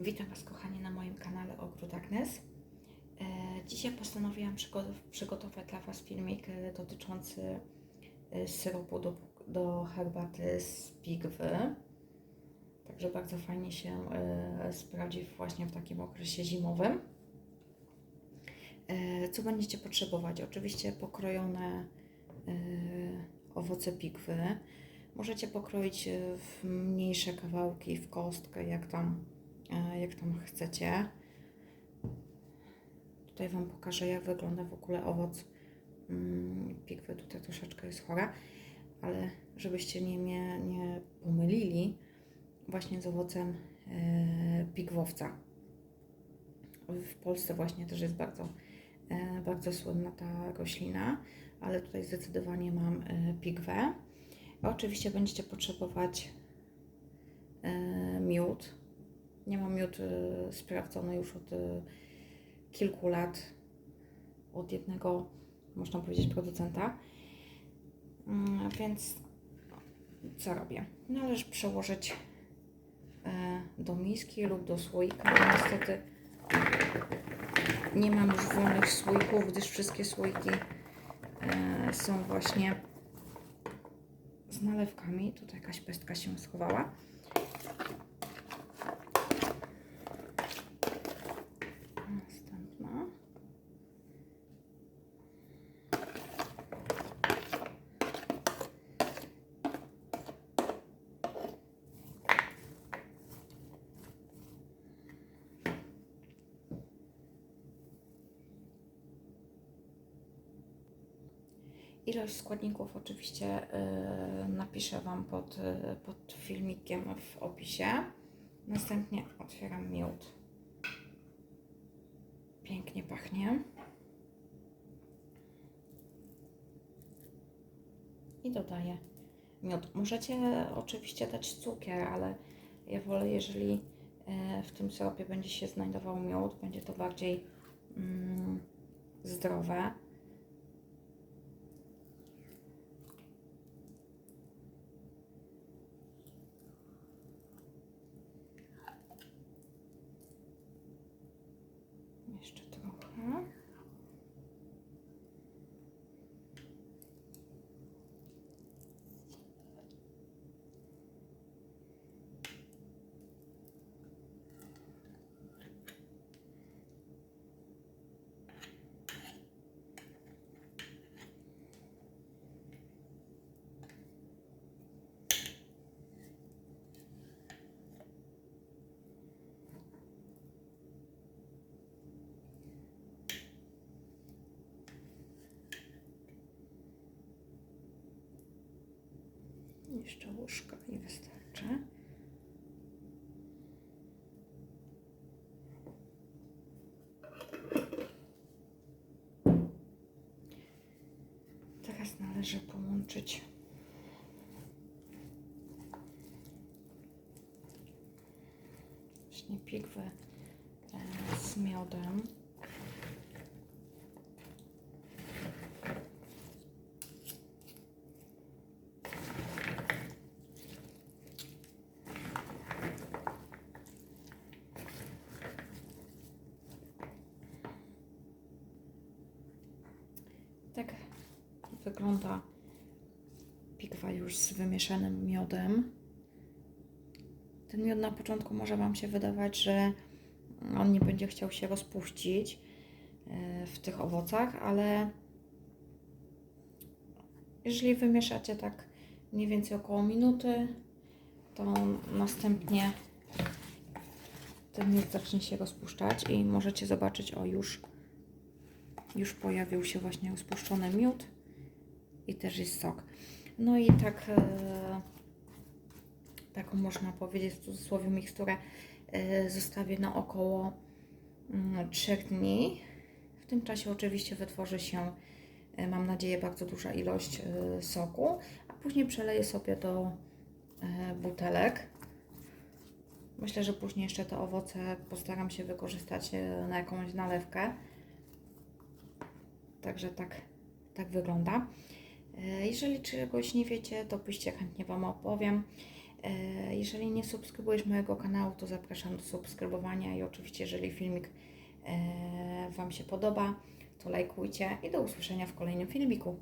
Witam Was kochani na moim kanale Ogród Agnes. E, Dzisiaj postanowiłam przygo- przygotować dla Was filmik e, dotyczący e, syropu do, do herbaty z pigwy. Także bardzo fajnie się sprawdzi właśnie w takim okresie zimowym. Co będziecie potrzebować? Oczywiście pokrojone owoce pigwy. Możecie pokroić w mniejsze kawałki, w kostkę, jak tam jak tam chcecie. Tutaj Wam pokażę, jak wygląda w ogóle owoc mm, pigwy. Tutaj troszeczkę jest chora, ale żebyście nie, mnie nie pomylili właśnie z owocem e, pigwowca. W Polsce właśnie też jest bardzo, e, bardzo słynna ta roślina, ale tutaj zdecydowanie mam e, pigwę. Oczywiście będziecie potrzebować e, miód, nie mam miód y, sprawdzony już od y, kilku lat od jednego, można powiedzieć, producenta. Mm, Więc co robię? Należy przełożyć e, do miski lub do słoika. No, Niestety nie mam już wolnych słoików, gdyż wszystkie słoiki są właśnie z nalewkami. Tutaj jakaś pestka się schowała. Ilość składników oczywiście y, napiszę Wam pod, y, pod filmikiem w opisie. Następnie otwieram miód. Pięknie pachnie. I dodaję miód. Możecie oczywiście dać cukier, ale ja wolę, jeżeli e, w tym syropie będzie się znajdował miód, będzie to bardziej mm, zdrowe. Jeszcze trochę. Jeszcze łyżka i wystarczy. Teraz należy połączyć właśnie pigwę e, z miodem. Tak wygląda pigwa już z wymieszanym miodem. Ten miód na początku może Wam się wydawać, że on nie będzie chciał się rozpuścić e, w tych owocach, ale jeżeli wymieszacie tak mniej więcej około minuty, to następnie ten miód zacznie się rozpuszczać i możecie zobaczyć, o już już pojawił się właśnie rozpuszczony miód i też jest sok. No i tak, e, taką można powiedzieć w cudzysłowie miksturę e, zostawię na około mm, 3 dni. W tym czasie oczywiście wytworzy się, e, mam nadzieję, bardzo duża ilość soku, a później przeleję sobie do butelek. Myślę, że później jeszcze te owoce postaram się wykorzystać na jakąś nalewkę. Także tak, tak wygląda. E, Jeżeli czegoś nie wiecie, to piszcie, chętnie Wam opowiem. E, Jeżeli nie subskrybujesz mojego kanału, to zapraszam do subskrybowania i oczywiście, jeżeli filmik e, Wam się podoba, to lajkujcie i do usłyszenia w kolejnym filmiku.